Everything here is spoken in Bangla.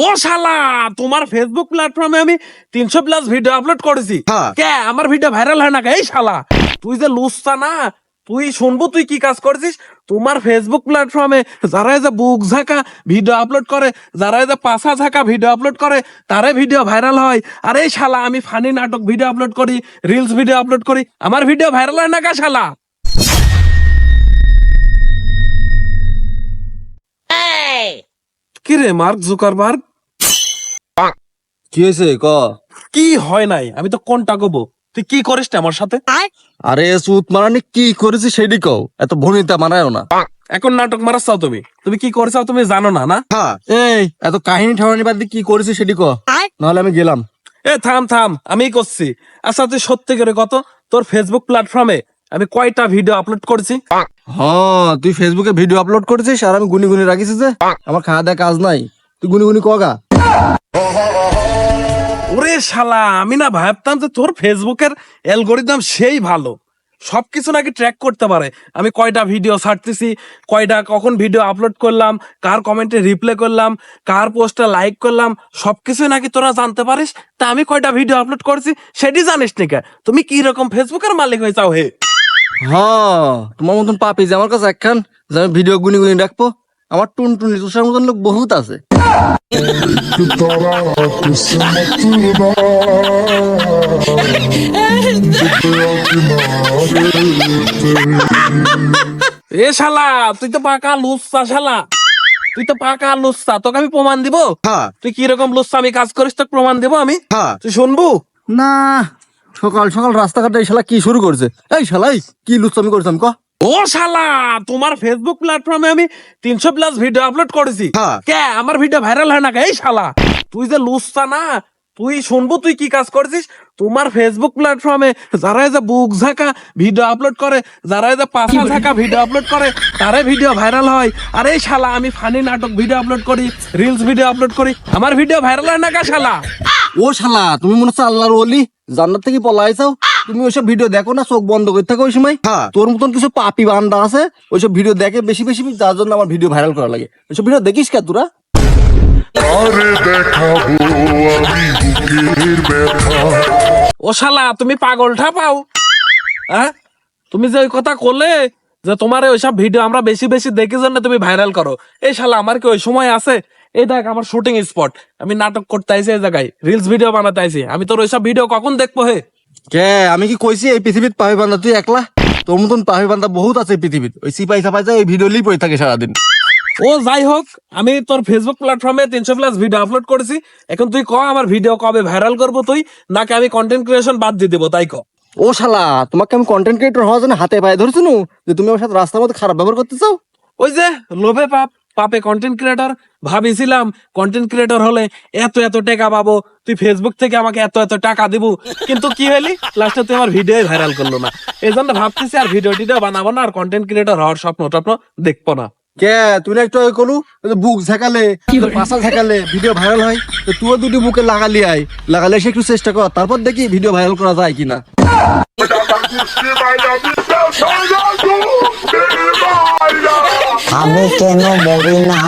ও শালা তোমার ফেসবুক প্ল্যাটফর্মে আমি তিনশো প্লাস ভিডিও আপলোড করেছি। হ্যাঁ। কে? আমার ভিডিও ভাইরাল হয় না এই শালা তুই যে লুচ্ছা না তুই শুনব তুই কি কাজ করছিস? তোমার ফেসবুক প্ল্যাটফর্মে যারা যে বুক ঝাঁকা ভিডিও আপলোড করে যারা যে পাশা ঝাঁকা ভিডিও আপলোড করে তারে ভিডিও ভাইরাল হয়। আরে এই শালা আমি ফানি নাটক ভিডিও আপলোড করি রিলস ভিডিও আপলোড করি আমার ভিডিও ভাইরাল হয় না কা শালা? রে মার্ক জুকারবার্গ? কি হয়েছে ক? কি হয় নাই আমি তো কোনটা কব? তুই কি করিস রে আমার সাথে? আরে সুত মারানি কি করেছি সেটি কও। এত ভনিতা মারায়ও না। এখন নাটক মারাচ্ছাও তুমি। তুমি কি করেছাও তুমি জানো না না? এই। এত কাহিনী ঠাওয়ানি বাদ দিয়ে কি করেছি সেটি ক। নাহলে আমি গেলাম। এ থাম থাম আমি করছি। আচ্ছা তুই সত্যি করে কত? তোর ফেসবুক প্ল্যাটফর্মে আমি কয়টা ভিডিও আপলোড করছি? হ্যাঁ তুই ফেসবুকে ভিডিও আপলোড করেছিস আর আমি গুনি গুনি রাখিস যে আমার খাওয়া দেওয়া কাজ নাই। তুই গুনি গুনি কগা? ওরে শালা আমি না ভাবতাম যে তোর ফেসবুকের অ্যালগোরিদম সেই ভালো। সবকিছু নাকি ট্র্যাক করতে পারে। আমি কয়টা ভিডিও ছাড়তেছি কয়টা কখন ভিডিও আপলোড করলাম কার কমেন্টে রিপ্লাই করলাম কার পোস্টে লাইক করলাম সবকিছু নাকি তোরা জানতে পারিস। তা আমি কয়টা ভিডিও আপলোড করছি সেটি জানিস নাকি তুমি কি রকম ফেসবুকের মালিক হয়ে চাও হে? হ তোমার মতন পাপি যে আমার কাছে একখান যে আমি ভিডিও গুনি গুনি রাখব আমার টুন টুনি তুষার মতন লোক বহুত আছে। এ শালা তুই তো পাকা লুচ্ছা শালা। তুই তো পাকা লুচ্ছা তোকে আমি প্রমাণ দিব? হ্যাঁ। তুই কীরকম লুচ্ছা আমি কাজ করিস তোকে প্রমাণ দিব আমি? হ্যাঁ। তুই শুনব? না সকাল সকাল রাস্তাঘাটে এই শালা কি শুরু করছে? এই শালাই কি লুচ্ছামি করছিলাম ক? ও শালা তোমার ফেসবুক প্ল্যাটফর্মে আমি তিনশো প্লাস ভিডিও আপলোড করেছি। হ্যাঁ। কে? আমার ভিডিও ভাইরাল হয় না কে? এই শালা। তুই যে লুচ্ছা না তুই শুনব তুই কি কাজ করছিস? তোমার ফেসবুক প্ল্যাটফর্মে যারা এই যে বুক ঝাঁকা ভিডিও আপলোড করে যারা এই যে পাশা ঝাঁকা ভিডিও আপলোড করে তারে ভিডিও ভাইরাল হয়। আরে এই শালা আমি ফানি নাটক ভিডিও আপলোড করি রিলস ভিডিও আপলোড করি। আমার ভিডিও ভাইরাল হয় না কা শালা? ও শালা তুমি মনে হচ্ছে আল্লাহর ওলি? জান্নাত থেকে পলাই চাও তুমি ওইসব ভিডিও দেখো না? চোখ বন্ধ করে থাকো ওই সময়। তোর মতন কিছু পাপি বান্দা আছে ওইসব ভিডিও দেখে বেশি বেশি যার জন্য আমার ভিডিও ভাইরাল করা লাগে। ওইসব ভিডিও দেখিস কে তোরা? আরে দেখাবো আমি বুকের ব্যথা। ও শালা তুমি পাগলটা পাও। হ্যাঁ? তুমি যে ওই কথা করলে যে তোমার ওইসব ভিডিও আমরা বেশি বেশি দেখি জন্য তুমি ভাইরাল করো। এই শালা আমার কি ওই সময় আছে? এই দেখ আমার শুটিং স্পট আমি নাটক করতে আইছি এই জায়গায় রিলস ভিডিও বানাতে আইছি। আমি তোর ওইসব ভিডিও কখন দেখব হে? কে আমি কি কইছি এই পৃথিবীত পাহি বান্দা? তুই একলা? তোর মতন পাহি বান্দা বহুত আছে এই পৃথিবীত। ওই সিপাই সাপাই যায় ওই ভিডিও লিপ পড়ে থাকে সারাদিন। ও যাই হোক আমি তোর ফেসবুক প্ল্যাটফর্মে তিনশো প্লাস ভিডিও আপলোড করেছি। এখন তুই ক আমার ভিডিও কবে ভাইরাল করব তুই? নাকি আমি কন্টেন্ট ক্রিয়েশন বাদ দিয়ে দেবো তাই ক? ও শালা তোমাকে আমি কন্টেন্ট ক্রিয়েটর হওয়ার জন্য হাতে পায়ে ধরেছি নু। যে তুমি আমার সাথে রাস্তার মধ্যে খারাপ ব্যবহার করতে চাও? ওই যে লোভে পাপ পাপে কন্টেন্ট ক্রিয়েটর ভাবিছিলাম কন্টেন্ট ক্রিয়েটর হলে এত এত টাকা পাবো তুই ফেসবুক থেকে আমাকে এত এত টাকা দিব। কিন্তু কি হলি লাস্টে তুই আমার ভিডিও ভাইরাল করল না। এই জন্য ভাবতেছি আর ভিডিও টিডিও বানাবো না আর কন্টেন্ট ক্রিয়েটর হওয়ার স্বপ্ন টপ্ন দেখব না। কে? তুই একটু ওই করলু বুক ঝাঁকালে পাশা ঝাঁকালে ভিডিও ভাইরাল হয় তো তুইও দুটি বুকে লাগালি আয়। লাগালে সে একটু চেষ্টা কর তারপর দেখি ভিডিও ভাইরাল করা যায় কিনা। আমি কেন মরি না?